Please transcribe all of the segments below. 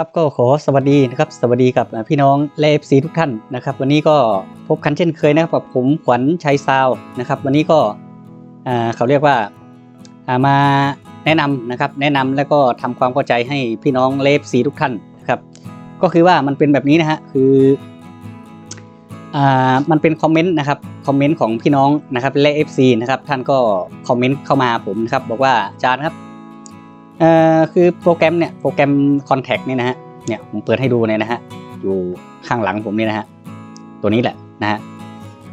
ครับก็ขอสวัสดีนะครับสวัสดีกับพี่น้องและเอฟซีทุกท่านนะครับ วันนี้ก็พบกันเช่นเคยนะครับกับผมขวัญชัยซาวนะครับ วันนี้ก็เขาเรียกว่ามาแนะนำนะครับ แนะนำแล้วก็ทำความเข้าใจให้พี่น้องเลฟซีทุกท่านนะครับ ก็คือว่ามันเป็นแบบนี้นะฮะคืออ่ามันเป็นคอมเมนต์นะครับคอมเมนต์ของพี่น้องนะครับและ FC นะครับท่านก็คอมเมนต์เข้ามาผมนะครับบอกว่าอาจารย์ครับ เอ่อคือโปรแกรมเนี่ยโปรแกรม Contact เนี่ยนะฮะเนี่ยผมเปิดให้ดูเนี่ยนะฮะอยู่ข้างหลังผมเนี่ยนะฮะตัวนี้แหละนะฮะ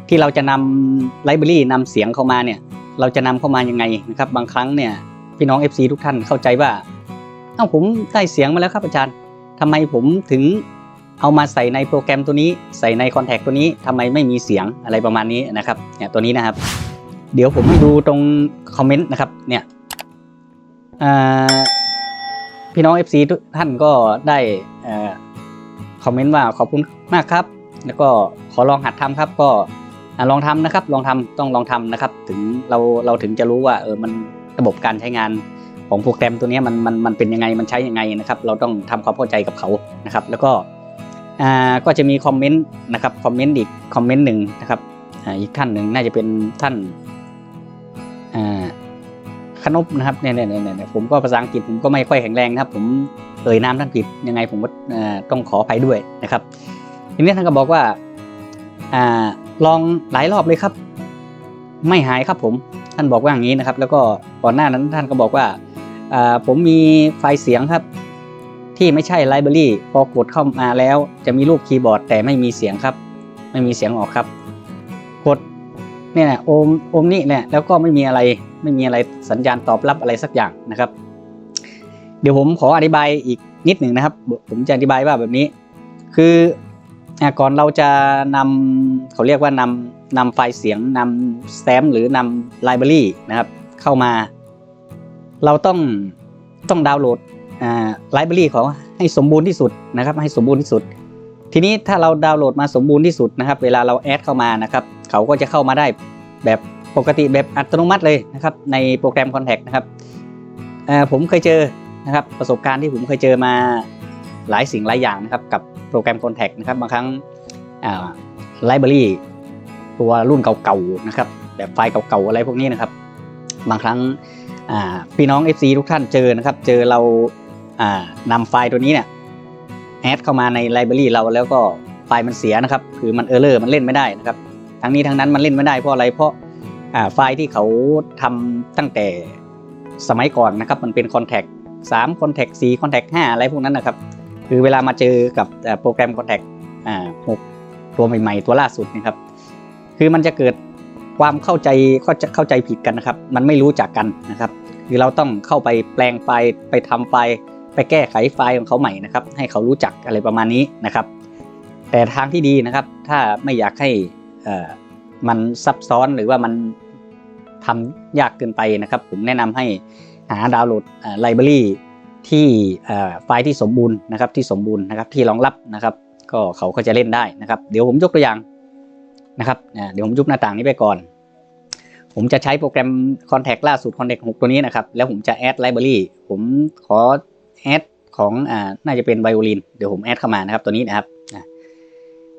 ที่เราจะนำไลบรารีนำเสียงเข้ามาเนี่ยเราจะนำเข้ามายังไงนะครับบางครั้งเนี่ยพี่น้อง FC ทุกท่านเข้าใจว่าเอ้าผมได้เสียงมาแล้วครับอาจารย์ทำไมผมถึงเอามาใส่ในโปรแกรมตัวนี้ ใส่ใน Contact ตัวนี้ทำไมไม่มีเสียงอะไรประมาณนี้นะครับเนี่ยตัวนี้นะครับ เดี๋ยวผมให้ดูตรงคอมเมนต์นะครับเนี่ย พี่น้อง FC ทุกท่านก็ได้คอมเมนต์ว่าขอบคุณมากครับ แล้วก็ขอลองหัดทำครับ ก็ลองทำนะครับ ลองทำต้องลองทำนะครับ ถึงเราเราถึงจะรู้ว่าเออมันระบบการใช้งานของโปรแกรมตัวนี้มันมันมันเป็นยังไงมันใช้ยังไงนะครับ เราต้องทำความเข้าใจกับเขานะครับ แล้วก็อ่าก็จะมีคอมเมนต์นะครับคอมเมนต์อีกคอมเมนต์หนึ่งนะครับอ่าอีกท่านหนึ่งน่าจะเป็นท่านอ่า ขนบนะครับเนี่ยเนี่ยเนี่ยผมก็ภาษาอังกฤษผมก็ไม่ค่อยแข็งแรงนะครับ ผมเอ่ยนามท่านผิดยังไงผมก็ต้องขออภัยด้วยนะครับ ทีนี้ท่านก็บอกว่าอลองหลายรอบเลยครับ ไม่หายครับผมท่านบอกว่าอย่างนี้นะครับ แล้วก็ก่อนหน้านั้นท่านก็บอกว่าผมมีไฟล์เสียงครับ ที่ไม่ใช่ไลบรารีพอกดเข้ามาแล้ว จะมีรูปคีย์บอร์ด แต่ไม่มีเสียงครับ ไม่มีเสียงออกครับ กดเนี่ยโอมโอมนี่เนี่ยแล้วก็ไม่มีอะไร ไม่มีอะไรสัญญาณตอบรับอะไรสักอย่างนะครับ เดี๋ยวผมขออธิบายอีกนิดหนึ่งนะครับ ผมจะอธิบายว่าแบบนี้ คือก่อนเราจะนำเขาเรียกว่านำนำไฟล์เสียงนำแซมหรือนำไลบรารีนะครับ เข้ามา เราต้องต้องดาวน์โหลดไลบรารีของให้สมบูรณ์ที่สุดนะครับ ให้สมบูรณ์ที่สุด ทีนี้ถ้าเราดาวน์โหลดมาสมบูรณ์ที่สุดนะครับ เวลาเราแอดเข้ามานะครับ เขาก็จะเข้ามาได้แบบ ปกติแบบอัตโนมัติเลยนะครับในโปรแกรม Contact นะครับผมเคยเจอนะครับประสบการณ์ที่ผมเคยเจอมาหลายสิ่งหลายอย่างนะครับกับโปรแกรม Contact นะครับบางครั้งไลบรารีตัวรุ่นเก่าๆนะครับแบบไฟล์เก่าๆอะไรพวกนี้นะครับ บางครั้งพี่น้อง FC ทุกท่านเจอนะครับเจอเรานำไฟล์ตัวนี้เนี่ยแอดเข้ามาในไลบรารีเราแล้วก็ไฟล์มันเสียนะครับ คือมันเออร์เลอร์มันเล่นไม่ได้นะครับ ทั้งนี้ทั้งนั้นมันเล่นไม่ได้เพราะอะไรเพราะ ไฟล์ที่เขาทำตั้งแต่สมัยก่อนนะครับ มันเป็นคอนแทคสามคอนแทคสี่คอนแทคห้าอะไรพวกนั้นนะครับ คือเวลามาเจอกับโปรแกรมคอนแทคหกตัวใหม่ๆ ตัวล่าสุดนะครับ คือมันจะเกิดความเข้าใจเข้าใจเข้าใจผิดกันนะครับ มันไม่รู้จักกันนะครับ คือเราต้องเข้าไปแปลงไฟล์ไปทำไฟล์ ไปแก้ไขไฟล์ของเขาใหม่นะครับ ให้เขารู้จักอะไรประมาณนี้นะครับ แต่ทางที่ดีนะครับ ถ้าไม่อยากให้มันซับซ้อนหรือว่ามัน ทำยากเกินไปนะครับ ผมแนะนำให้หาดาวน์โหลดไลบรารีที่ไฟล์ที่สมบูรณ์นะครับที่สมบูรณ์นะครับที่รองรับนะครับ ก็เขาก็จะเล่นได้นะครับ เดี๋ยวผมยกตัวอย่างนะครับเดี๋ยวผมยุบหน้าต่างนี้ไปก่อน ผมจะใช้โปรแกรม Contact ล่าสุด Contact 6 ตัวนี้นะครับ แล้วผมจะแอดไลบรารีผมขอแอดของอ่าน่าจะเป็นไวโอลินเดี๋ยวผมแอดเข้ามานะครับตัวนี้นะครับ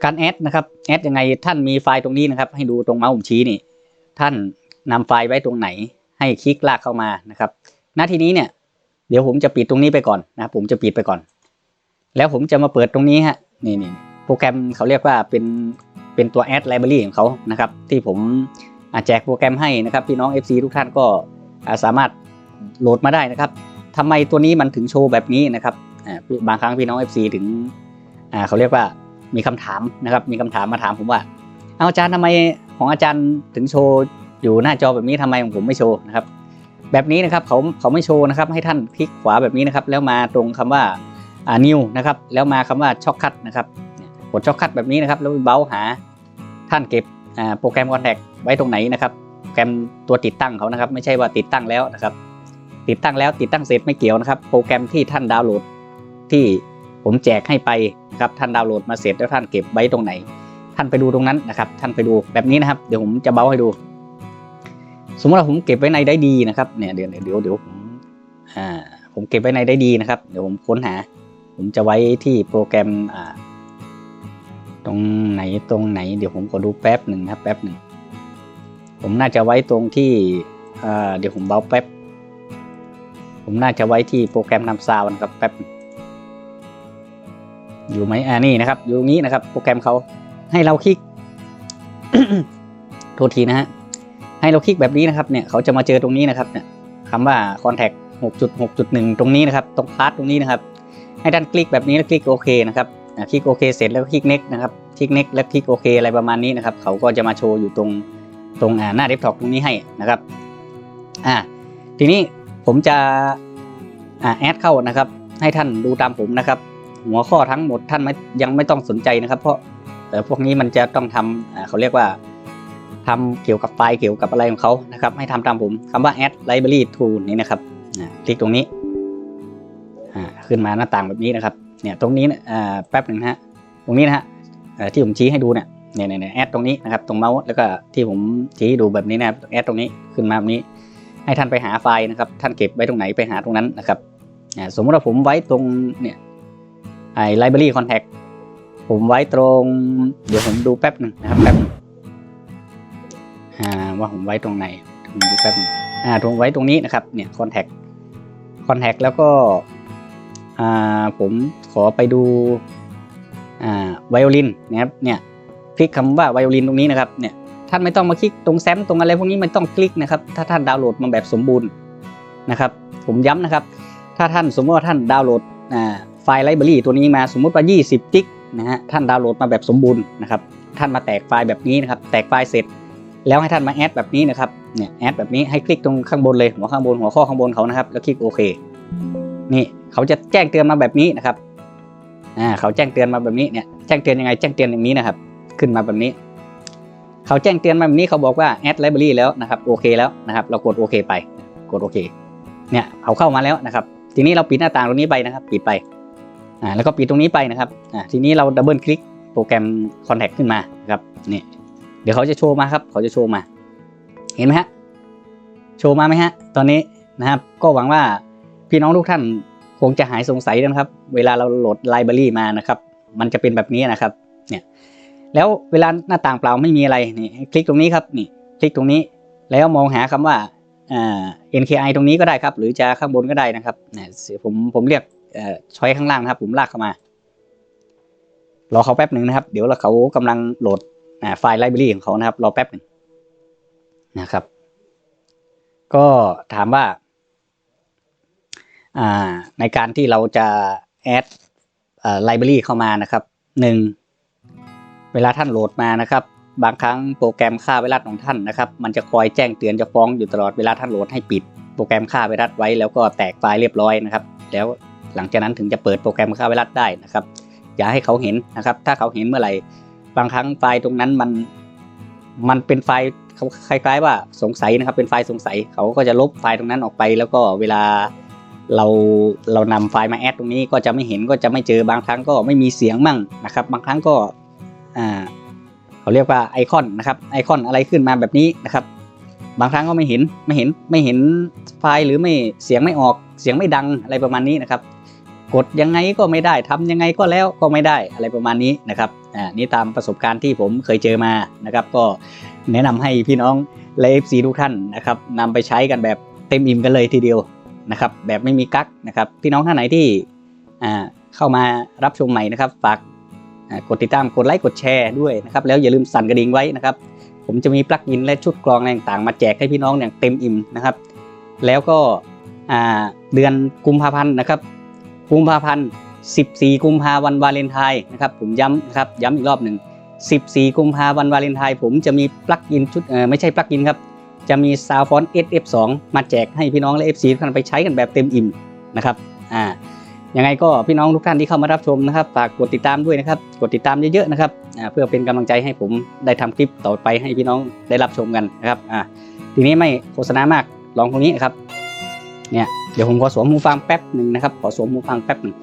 การแอดนะครับแอดยังไงท่านมีไฟล์ตรงนี้นะครับ ให้ดูตรงเมาส์ผมชี้นี่ ท่าน นำไฟล์ไว้ตรงไหน ให้คลิกลากเข้ามานะครับหน้าที่นี้เนี่ย เดี๋ยวผมจะปิดตรงนี้ไปก่อนนะครับ ผมจะปิดไปก่อน แล้วผมจะมาเปิดตรงนี้ฮะ นี่นี่โปรแกรมเขาเรียกว่าเป็น เป็นตัวแอดไลบรารีของเขานะครับ ที่ผมแจกโปรแกรมให้นะครับ พี่น้อง FC ทุกท่านก็สามารถโหลดมาได้นะครับทำไมตัวนี้มันถึงโชว์แบบนี้นะครับ บางครั้งพี่น้อง FC ถึงเขาเรียกว่ามีคำถามนะครับ มีคำถามมาถามผมว่า เอาอาจารย์ทำไมของอาจารย์ถึงโชว์ อยู่หน้าจอแบบนี้ทำไมของผมไม่โชว์นะครับ แบบนี้นะครับเขาเขาไม่โชว์นะครับ ให้ท่านคลิกขวาแบบนี้นะครับ แล้วมาตรงคำว่าอ่า new นะครับแล้วมาคำว่าช็อคคัทนะครับกดช็อคคัทแบบนี้นะครับแล้วเบราว์หาท่านเก็บอ่าโปรแกรม Contact ไว้ตรงไหนนะครับโปรแกรมตัวติดตั้งเขานะครับ ไม่ใช่ว่าติดตั้งแล้วนะครับ ติดตั้งแล้วติดตั้งเสร็จไม่เกี่ยวนะครับ โปรแกรมที่ท่านดาวน์โหลดที่ผมแจกให้ไปนะครับท่านดาวน์โหลดมาเสร็จแล้วท่านเก็บไว้ตรงไหน ท่านไปดูตรงนั้นนะครับ ท่านไปดูแบบนี้นะครับ เดี๋ยวผมจะเบาให้ดู สมมติว่าผมเก็บไว้ในได้ดีนะครับเนี่ยเดี๋ยวเดี๋ยวเดี๋ยวผมอ่าผมเก็บไว้ในได้ดีนะครับ เดี๋ยวผมค้นหา ผมจะไว้ที่โปรแกรมอ่าตรงไหนตรงไหน เดี๋ยวผมขอดูแป๊บหนึ่งนะครับแป๊บหนึ่งผมน่าจะไว้ตรงที่อ่าเดี๋ยวผมเบาแป๊บ ผมน่าจะไว้ที่โปรแกรมนำซาวน์นะครับแป๊บอยู่ไหมอ่านี่นะครับ อยู่ตรงนี้นะครับ โปรแกรมเขาให้เราคลิก โทษทีนะฮะ ให้เราคลิกแบบนี้นะครับเนี่ยเขาจะมาเจอตรงนี้นะครับเนี่ยคำว่า contact 6.6.1 ตรงนี้นะครับตรงพาร์ทตรงนี้นะครับ ให้ท่านคลิกแบบนี้แล้วคลิกโอเคนะครับคลิกโอเคเสร็จแล้วคลิก next นะครับคลิก next แล้วคลิกโอเคอะไรประมาณนี้นะครับ เขาก็จะมาโชว์อยู่ตรงตรงหน้าเดสก์ท็อปตรงนี้ให้นะครับอ่าทีนี้ผมจะอ่าแอดเข้านะครับ ให้ท่านดูตามผมนะครับ หัวข้อทั้งหมดท่านไม่ยังไม่ต้องสนใจนะครับ เพราะเอ่พวกนี้มันจะต้องทำอ่าเขาเรียกว่า ทำเกี่ยวกับไฟล์เกี่ยวกับอะไรของเขานะครับ ให้ทำตามผมคำว่า add library to นี่นะครับคลิกตรงนี้ขึ้นมาหน้าต่างแบบนี้นะครับ เนี่ยตรงนี้นะอ่าแป๊บหนึ่งฮะ ตรงนี้นะฮะที่ผมชี้ให้ดูเนี่ยเนี่ยเนี่ยแอดตรงนี้นะครับ ตรงเมาส์แล้วก็ที่ผมชี้ให้ดูแบบนี้นะครับแอดตรงนี้ขึ้นมาแบบนี้ ให้ท่านไปหาไฟล์นะครับ ท่านเก็บไว้ตรงไหนไปหาตรงนั้นนะครับสมมติว่าผมไว้ตรงเนี่ยไอ้ library contact ผมไว้ตรง เดี๋ยวผมดูแป๊บหนึ่งนะครับแป๊บนึง ว่าผมไว้ตรงไหนผมดูแป๊บอ่าตรงไว้ตรงนี้นะครับ เนี่ย contact contact แล้วก็อ่าผมขอไปดูอ่าไวโอลินนะครับเนี่ยคลิกคำว่าไวโอลินตรงนี้นะครับเนี่ยท่านไม่ต้องมาคลิกตรงแซมตรงอะไรพวกนี้ไม่ต้องคลิกนะครับ ถ้าท่านดาวน์โหลดมาแบบสมบูรณ์นะครับ ผมย้ำนะครับ ถ้าท่านสมมติว่าท่านดาวน์โหลดอ่าไฟล์ไลบรารีตัวนี้มาสมมุติว่า 20 จิกนะฮะท่านดาวน์โหลดมาแบบสมบูรณ์นะครับ ท่านมาแตกไฟล์แบบนี้นะครับ แตกไฟล์เสร็จ แล้วให้ท่านมาแอดแบบนี้นะครับเนี่ยแอดแบบนี้ให้คลิกตรงข้างบนเลยหัวข้างบนหัวข้อข้างบนเขานะครับ แล้วคลิกโอเค นี่เขาจะแจ้งเตือนมาแบบนี้นะครับอ่าเขาแจ้งเตือนมาแบบนี้เนี่ยแจ้งเตือนยังไงแจ้งเตือนอย่างนี้นะครับ ขึ้นมาแบบนี้ เขาแจ้งเตือนมาแบบนี้เขาบอกว่า add library แล้วนะครับโอเคแล้วนะครับเรากดโอเคไปกดโอเคเนี่ยเขาเข้ามาแล้วนะครับ ทีนี้เราปิดหน้าต่างตรงนี้ไปนะครับ ปิดไปอ่าแล้วก็ปิดตรงนี้ไปนะครับอ่าทีนี้เราดับเบิลคลิกโปรแกรม contact ขึ้นมานะครับนี่ เดี๋ยวเขาจะโชว์มาครับ เขาจะโชว์มา เห็นไหมฮะ โชว์มาไหมฮะ ตอนนี้นะครับ ก็หวังว่าพี่น้องทุกท่านคงจะหายสงสัยนะครับ เวลาเราโหลดไลบรารีมานะครับ มันจะเป็นแบบนี้นะครับ เนี่ย แล้วเวลาหน้าต่างเปล่าไม่มีอะไร นี่ คลิกตรงนี้ครับ นี่ คลิกตรงนี้ แล้วมองหาคำว่าอ่า NKI ตรงนี้ก็ได้ครับ หรือจะข้างบนก็ได้นะครับเนี่ยผม ผมเรียกเอ่อช้อยข้างล่างนะครับ ผมลากเข้ามา รอเขาแป๊บหนึ่งนะครับ เดี๋ยวเราเขากำลังโหลด ไฟล์ไลบรารีของเขานะครับ รอแป๊บหนึ่งนะครับ ก็ถามว่า ในการที่เราจะแอดไลบรารีเข้ามานะครับหนึ่งเวลาท่านโหลดมานะครับ บางครั้งโปรแกรมฆ่าไวรัสของท่านนะครับ มันจะคอยแจ้งเตือนจะฟ้องอยู่ตลอดเวลาท่านโหลดให้ปิดโปรแกรมฆ่าไวรัสไว้แล้วก็แตกไฟล์เรียบร้อยนะครับ แล้วหลังจากนั้นถึงจะเปิดโปรแกรมฆ่าไวรัสได้นะครับ อย่าให้เขาเห็นนะครับ ถ้าเขาเห็นเมื่อไหร่ บางครั้งไฟล์ตรงนั้นมันมันเป็นไฟล์เขาคล้าย ๆ ว่าสงสัยนะครับ เป็นไฟล์สงสัย เขาก็จะลบไฟล์ตรงนั้นออกไป แล้วก็เวลาเราเรานำไฟล์มาแอดตรงนี้ก็จะไม่เห็นก็จะไม่เจอบางครั้งก็ไม่มีเสียงมั่งนะครับ บางครั้งก็อ่าเขาเรียกว่าไอคอนนะครับไอคอนอะไรขึ้นมาแบบนี้นะครับ บางครั้งก็ไม่เห็นไม่เห็นไม่เห็นไฟล์หรือไม่เสียงไม่ออกเสียงไม่ดังอะไรประมาณนี้นะครับ กดยังไงก็ไม่ได้ทำยังไงก็แล้วก็ไม่ได้อะไรประมาณนี้นะครับอ่านี่ตามประสบการณ์ที่ผมเคยเจอมานะครับ ก็แนะนำให้พี่น้องและเอฟซีทุกท่านนะครับนำไปใช้กันแบบเต็มอิ่มกันเลยทีเดียวนะครับ แบบไม่มีกั๊กนะครับ พี่น้องท่านไหนที่อ่าเข้ามารับชมใหม่นะครับฝากกดติดตามกดไลค์กดแชร์ด้วยนะครับแล้วอย่าลืมสั่นกระดิ่งไว้นะครับผมจะมีปลั๊กอินและชุดกรองต่างๆ มาแจกให้พี่น้องอย่างเต็มอิ่มนะครับ แล้วก็อ่าเดือนกุมภาพันธ์นะครับ กุมภาพันธ์ 14 กุมภาวันวาเลนไทน์นะครับผมย้ำนะครับย้ำอีกรอบหนึ่ง 14 กุมภาวันวาเลนไทน์ผมจะมีปลั๊กอินชุดไม่ใช่ปลั๊กอินครับ จะมีซาวฟอน SF2 มาแจกให้พี่น้องและ FC ทุกท่านไปใช้กันแบบเต็มอิ่มนะครับอ่ายังไงก็พี่น้องทุกท่านที่เข้ามารับชมนะครับฝากกดติดตามด้วยนะครับ กดติดตามเยอะๆนะครับเพื่อเป็นกำลังใจให้ผมได้ทำคลิปต่อไปให้พี่น้องได้รับชมกันนะครับอ่าทีนี้ไม่โฆษณามากลองตรงนี้นะครับ เนี่ยเดี๋ยวผมขอสวมหูฟังแป๊บหนึ่งนะครับ ขอสวมหูฟังแป๊บหนึ่ง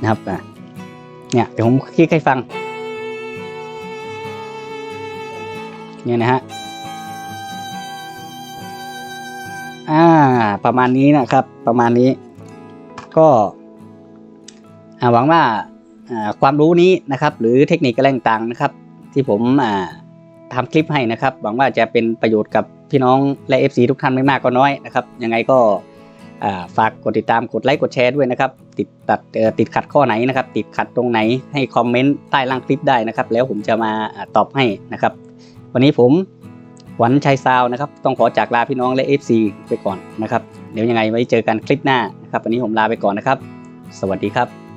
นะครับอ่าเนี่ยเดี๋ยวผมคลิกให้ฟังเนี่ยนะฮะอ่าประมาณนี้นะครับ ประมาณนี้ ก็หวังว่าความรู้นี้นะครับ หรือเทคนิคอะไรต่างๆนะครับ ที่ผมทำคลิปให้นะครับ หวังว่าจะเป็นประโยชน์กับพี่น้องและ FC ทุกท่านไม่มากก็น้อยนะครับ ยังไงก็ ฝากกดติดตามกดไลค์กดแชร์ด้วยนะครับ ติดตัดติดขัดข้อไหนนะครับ ติดขัดตรงไหนให้คอมเมนต์ใต้ล่างคลิปได้นะครับ แล้วผมจะมาอ่าตอบให้นะครับ วันนี้ผมหวันชัยซาวนะครับ ต้องขอจากลาพี่น้องและ FC ไปก่อนนะครับ เดี๋ยวยังไงไว้เจอกันคลิปหน้านะครับ วันนี้ผมลาไปก่อนนะครับ สวัสดีครับ